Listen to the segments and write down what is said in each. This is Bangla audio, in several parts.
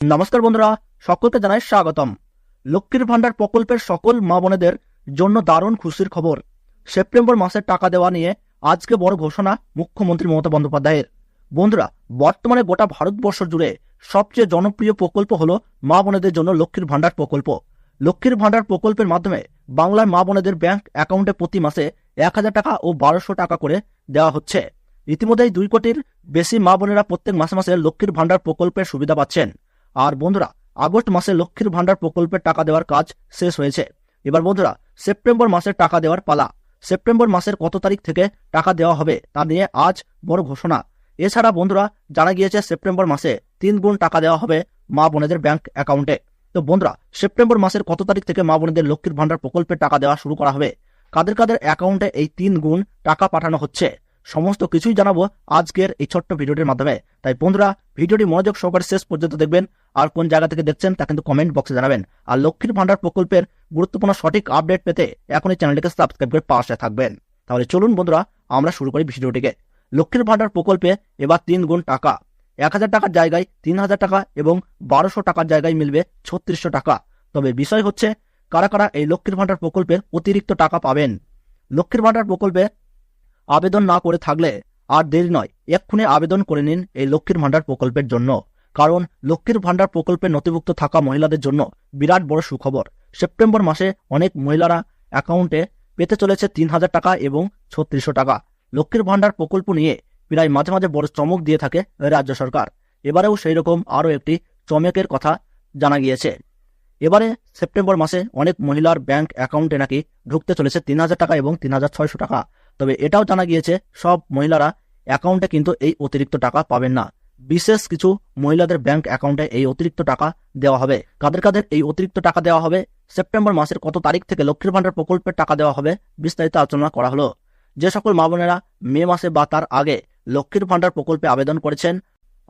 নমস্কার বন্ধুরা, সকলকে জানাই স্বাগতম। লক্ষ্মীর ভান্ডার প্রকল্পের সকল মা বোনেদের জন্য দারুণ খুশির খবর। সেপ্টেম্বর মাসের টাকা দেওয়া নিয়ে আজকে বড় ঘোষণা মুখ্যমন্ত্রী মমতা বন্দ্যোপাধ্যায়ের। বন্ধুরা, বর্তমানে গোটা ভারতবর্ষ জুড়ে সবচেয়ে জনপ্রিয় প্রকল্প হলো মা বোনেদের জন্য লক্ষ্মীর ভান্ডার প্রকল্প। লক্ষ্মীর ভান্ডার প্রকল্পের মাধ্যমে বাংলার মা বোনেদের ব্যাংক অ্যাকাউন্টে প্রতি মাসে এক হাজার টাকা ও বারোশো টাকা করে দেওয়া হচ্ছে। ইতিমধ্যেই দুই কোটির বেশি মা বোনেরা প্রত্যেক মাসে মাসে লক্ষ্মীর ভান্ডার প্রকল্পের সুবিধা পাচ্ছেন। আর বন্ধুরা, আগস্ট মাসে লক্ষ্মীর ভান্ডার প্রকল্পের টাকা দেওয়ার কাজ শেষ হয়েছে। এবার বন্ধুরা, সেপ্টেম্বর মাসের টাকা দেওয়ার পালা। সেপ্টেম্বর মাসের কত তারিখ থেকে টাকা দেওয়া হবে তা নিয়ে আজ বড় ঘোষণা। এছাড়া বন্ধুরা, জানা গিয়েছে সেপ্টেম্বর মাসে তিন গুণ টাকা দেওয়া হবে মা বোনেদের ব্যাংক অ্যাকাউন্টে। তো বন্ধুরা, সেপ্টেম্বর মাসের কত তারিখ থেকে মা বোনেদের লক্ষ্মীর ভান্ডার প্রকল্পের টাকা দেওয়া শুরু করা হবে? কাদের কাদের অ্যাকাউন্টে এই তিন গুণ টাকা পাঠানো হচ্ছে? সমস্ত কিছুই জানাব আজকের এই ছোট্ট ভিডিওটির মাধ্যমে। তাই বন্ধুরা, ভিডিওটি মনোযোগ সহকারে শেষ পর্যন্ত দেখবেন আর কোন জায়গা থেকে দেখছেন তা কিন্তু কমেন্ট বক্সে জানাবেন। আর লক্ষ্মীর ভান্ডার প্রকল্পের গুরুত্বপূর্ণ সঠিক আপডেট পেতে এখনই চ্যানেলটিকে সাবস্ক্রাইব করে পাশে থাকবেন। তাহলে চলুন বন্ধুরা, আমরা শুরু করি ভিডিওটিকে। লক্ষ্মীর ভান্ডার প্রকল্পে এবার তিন গুণ টাকা। এক হাজার টাকার জায়গায় তিন হাজার টাকা এবং বারোশো টাকার জায়গায় মিলবে ছত্রিশশো টাকা। তবে বিষয় হচ্ছে, কারা কারা এই লক্ষ্মীর ভান্ডার প্রকল্পের অতিরিক্ত টাকা পাবেন? লক্ষ্মীর ভান্ডার প্রকল্পে আবেদন না করে থাকলে আর দেরি নয়, এক্ষুনি আবেদন করে নিন এই লক্ষ্মীর ভান্ডার প্রকল্পের জন্য। কারণ লক্ষ্মীর ভাণ্ডার প্রকল্পে নথিভুক্ত থাকা মহিলাদের জন্য বিরাট বড় সুখবর। সেপ্টেম্বর মাসে অনেক মহিলারা অ্যাকাউন্টে পেতে চলেছে তিন হাজার টাকা এবং ছত্রিশশো টাকা। লক্ষ্মীর ভান্ডার প্রকল্প নিয়ে প্রায় মাঝে মাঝে বড় চমক দিয়ে থাকে রাজ্য সরকার। এবারেও সেই রকম আরও একটি চমকের কথা জানা গিয়েছে। এবারে সেপ্টেম্বর মাসে অনেক মহিলার ব্যাংক অ্যাকাউন্টে নাকি ঢুকতে চলেছে তিন হাজার টাকা এবং তিন হাজার ছয়শো টাকা। তবে এটাও জানা গিয়েছে, সব মহিলারা অ্যাকাউন্টে কিন্তু এই অতিরিক্ত টাকা পাবেন না। বিশেষ কিছু মহিলাদের ব্যাংক অ্যাকাউন্টে এই অতিরিক্ত টাকা দেওয়া হবে। কাদের কাদের এই অতিরিক্ত টাকা দেওয়া হবে, সেপ্টেম্বর মাসের কত তারিখ থেকে লক্ষ্মীর ভান্ডার প্রকল্পের টাকা দেওয়া হবে বিস্তারিত আলোচনা করা হলো। যে সকল মা বোনেরা মে মাসে বা তার আগে লক্ষ্মীর ভান্ডার প্রকল্পে আবেদন করেছেন,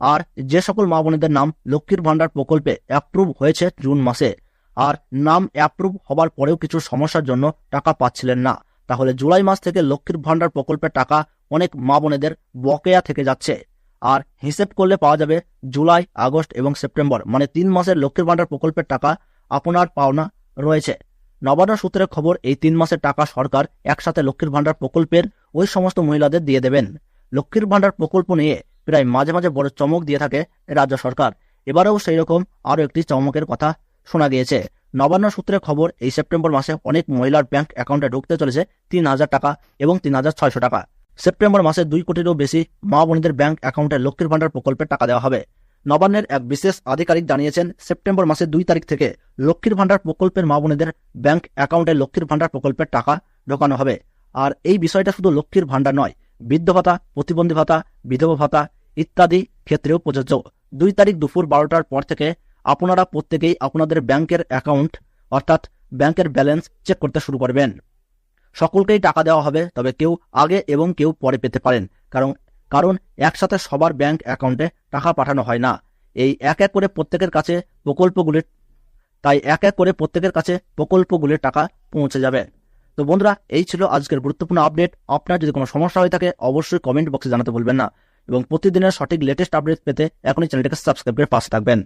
আর যে সকল মা বোনেদের নাম লক্ষ্মীর ভান্ডার প্রকল্পে অ্যাপ্রুভ হয়েছে জুন মাসে, আর নাম অ্যাপ্রুভ হবার পরেও কিছু সমস্যার জন্য টাকা পাচ্ছিলেন না। তাহলে জুলাই মাস থেকে লক্ষ্মীর ভাণ্ডার প্রকল্পের টাকা অনেক মা বোনেদের বকেয়া থেকে যাচ্ছে। আর হিসেব করলে পাওয়া যাবে জুলাই, আগস্ট এবং সেপ্টেম্বর মানে তিন মাসের লক্ষ্মীর ভান্ডার প্রকল্পের টাকা আপনার পাওনা রয়েছে। নবান্ন সূত্রের খবর, এই তিন মাসের টাকা সরকার একসাথে লক্ষ্মীর ভান্ডার প্রকল্পের ওই সমস্ত মহিলাদের দিয়ে দেবেন। লক্ষ্মীর ভান্ডার প্রকল্প নিয়ে প্রায় মাঝে মাঝে বড় চমক দিয়ে থাকে রাজ্য সরকার। এবারেও সেই রকম আরও একটি চমকের কথা শোনা গিয়েছে। নবান্ন সূত্রের খবর, এই সেপ্টেম্বর মাসে অনেক মহিলার ব্যাংক অ্যাকাউন্টে ঢুকতে চলেছে তিন হাজার টাকা এবং তিন হাজার ছয়শো টাকা। সেপ্টেম্বর মাসে দুই কোটিরও বেশি মা বোনদের ব্যাংক অ্যাকাউন্টে লক্ষ্মীর ভান্ডার প্রকল্পের টাকা দেওয়া হবে। নবান্নের এক বিশেষ আধিকারিক জানিয়েছেন, সেপ্টেম্বর মাসে দুই তারিখ থেকে লক্ষ্মীর ভান্ডার প্রকল্পের মা বোনেদের ব্যাংক অ্যাকাউন্টে লক্ষ্মীর ভান্ডার প্রকল্পের টাকা ঢোকানো হবে। আর এই বিষয়টা শুধু লক্ষ্মীর ভান্ডার নয়, বৃদ্ধ ভাতা, প্রতিবন্ধী ভাতা, বিধবা ভাতা ইত্যাদি ক্ষেত্রেও প্রযোজ্য। দুই তারিখ দুপুর বারোটার পর থেকে আপনারা প্রত্যেকেই আপনাদের ব্যাংকের অ্যাকাউন্ট, অর্থাৎ ব্যাংকের ব্যালেন্স চেক করতে শুরু করবেন। সকলকেই টাকা দেওয়া হবে, তবে কেউ আগে এবং কেউ পরে পেতে পারেন, কারণ কারণ একসাথে সবার ব্যাংক অ্যাকাউন্টে টাকা পাঠানো হয় না। এই এক এক করে প্রত্যেকের কাছে প্রকল্পগুলির, তাই এক এক করে প্রত্যেকের কাছে প্রকল্পগুলির টাকা পৌঁছে যাবে। তো বন্ধুরা, এই ছিল আজকের গুরুত্বপূর্ণ আপডেট। আপনার যদি কোনো সমস্যা হয়ে থাকে, অবশ্যই কমেন্ট বক্সে জানাতে বলবেন না। এবং প্রতিদিনের সঠিক লেটেস্ট আপডেট পেতে এখনই চ্যানেলটিকে সাবস্ক্রাইব করে পাশে থাকবেন।